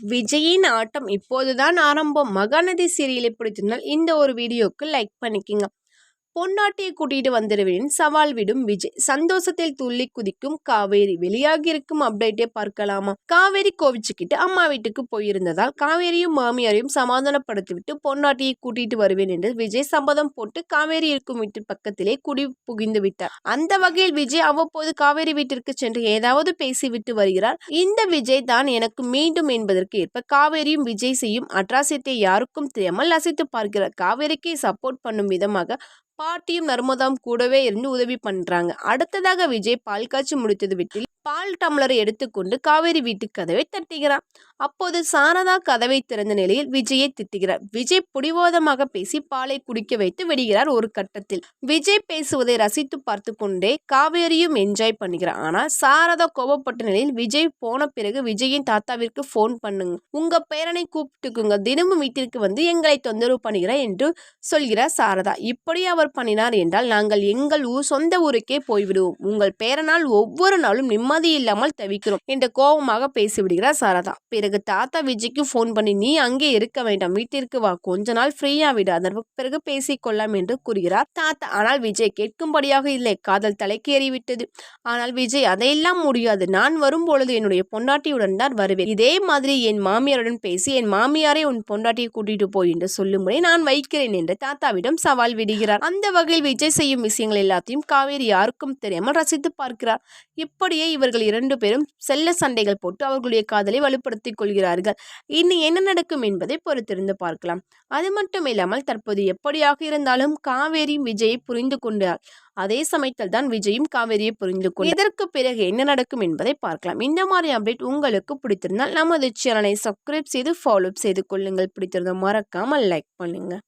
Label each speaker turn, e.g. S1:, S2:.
S1: விஜயின் ஆட்டம் இப்போதுதான் ஆரம்பம். மகாநதி சீரியலை பிடித்திருந்தால் இந்த ஒரு வீடியோவுக்கு லைக் பண்ணிக்கிங்க. பொன்னாட்டியை கூட்டிட்டு வந்துடுவேன் சவால் விடும் விஜய். சந்தோஷத்தில் துள்ளி குதிக்கும் காவேரி. வெளியாகி இருக்கும் அப்டேட்டே பார்க்கலாமா? காவேரி கோவிச்சுக்கிட்டு அம்மா வீட்டுக்கு போயிருந்ததால் காவேரியும் மாமியாரையும் சமாதானப்படுத்திவிட்டு பொன்னாட்டியை கூட்டிட்டு வருவேன் என்று விஜய் சம்மதம் போட்டு காவேரி இருக்கும் வீட்டு பக்கத்திலே குடி புகிந்து விட்டார். அந்த வகையில் விஜய் அவ்வப்போது காவேரி வீட்டிற்கு சென்று ஏதாவது பேசிவிட்டு வருகிறார். இந்த விஜய் தான் எனக்கு மீண்டும் என்பதற்கு ஏற்ப காவேரியும் விஜய் செய்யும் அட்ராசியத்தை யாருக்கும் தெரியாமல் அசைத்து பார்க்கிறார். காவேரிக்கு சப்போர்ட் பண்ணும் விதமாக பாட்டியும் நர்மதாவும் கூடவே இருந்து உதவி பண்றாங்க. அடுத்ததாக விஜய் பால் முடித்தது வீட்டில் பால் டம்ளரை எடுத்துக்கொண்டு காவேரி வீட்டு கதவை தட்டுகிறார் அப்போது சாரதா கதவை திறந்த நிலையில் விஜயை திட்டுகிறார். விஜய் புடிவாதமாக பேசி பாலை குடிக்க வைத்து விடுகிறார் ஒரு கட்டத்தில். விஜய் பேசுவதை ரசித்து பார்த்து கொண்டே காவேரியும் என்ஜாய் பண்ணுகிறார். ஆனால் சாரதா கோபப்பட்ட நிலையில் விஜய் போன பிறகு விஜயின் தாத்தாவிற்கு போன் பண்ணுங்க. உங்க பேரனை கூப்பிட்டுக்குங்க. தினமும் வீட்டிற்கு வந்து எங்களை தொந்தரவு பண்ணுகிறார் என்று சொல்கிறார் சாரதா. இப்படி அவர் பண்ணினார் என்றால் நாங்கள் எங்கள் ஊர் சொந்த ஊருக்கே போய்விடுவோம். உங்கள் பேரனால் ஒவ்வொரு நாளும் நிம்ம நிம்மதி இல்லாமல் தவிக்கிறோம். என்று கோபமாக பேசிவிடுகிறார் சாரதா. பிறகு தாத்தா விஜய்க்கு ஃபோன் பண்ணி நீ அங்கே இருக்க வேண்டாம் வீட்டிற்கு வா. கொஞ்ச நாள் ஃப்ரீயா விடு. அதற்கு பிறகு பேசிக்கொள்ளலாம் என்று கூறுகிறார் தாத்தா. ஆனால் விஜய் கேட்கும்படியாக இல்லை. காதல் தலைக்கேறிவிட்டது. ஆனால் விஜய் அதையெல்லாம் முடியாது. நான் வரும் பொழுது என்னுடைய பொண்டாட்டியுடன் தான் வருவேன். இதே மாதிரி என் மாமியாருடன் பேசி என் மாமியாரை உன் பொண்டாட்டியை கூட்டிட்டு போய் என்று சொல்லும்படி நான் வைக்கிறேன் என்று தாத்தாவிடம் சவால் விடுகிறார். அந்த வகையில் விஜய் செய்யும் விஷயங்கள் எல்லாத்தையும் காவேரி யாருக்கும் தெரியாமல் ரசித்து பார்க்கிறார். இப்படியே இவர்கள் இரண்டு பேரும் செல்ல சண்டைகள் போட்டு அவர்களுடைய காதலை வலுப்படுத்திக் கொள்கிறார்கள். இனி என்ன நடக்கும் என்பதை பொறுத்திருந்து பார்க்கலாம். அது மட்டும் இல்லாமல் தற்போது எப்படியாக இருந்தாலும் காவேரி விஜயை புரிந்து கொண்டார். அதே சமயத்தில் தான் விஜயும் காவேரியை புரிந்து கொண்டு இதற்கு பிறகு என்ன நடக்கும் என்பதை பார்க்கலாம். இந்த மாதிரி அப்டேட் உங்களுக்கு பிடித்திருந்தால் நமது சேனலை சப்ஸ்கிரைப் செய்து ஃபாலோ செய்து கொள்ளுங்கள். பிடித்திருந்த மறக்காமல் லைக் பண்ணுங்கள்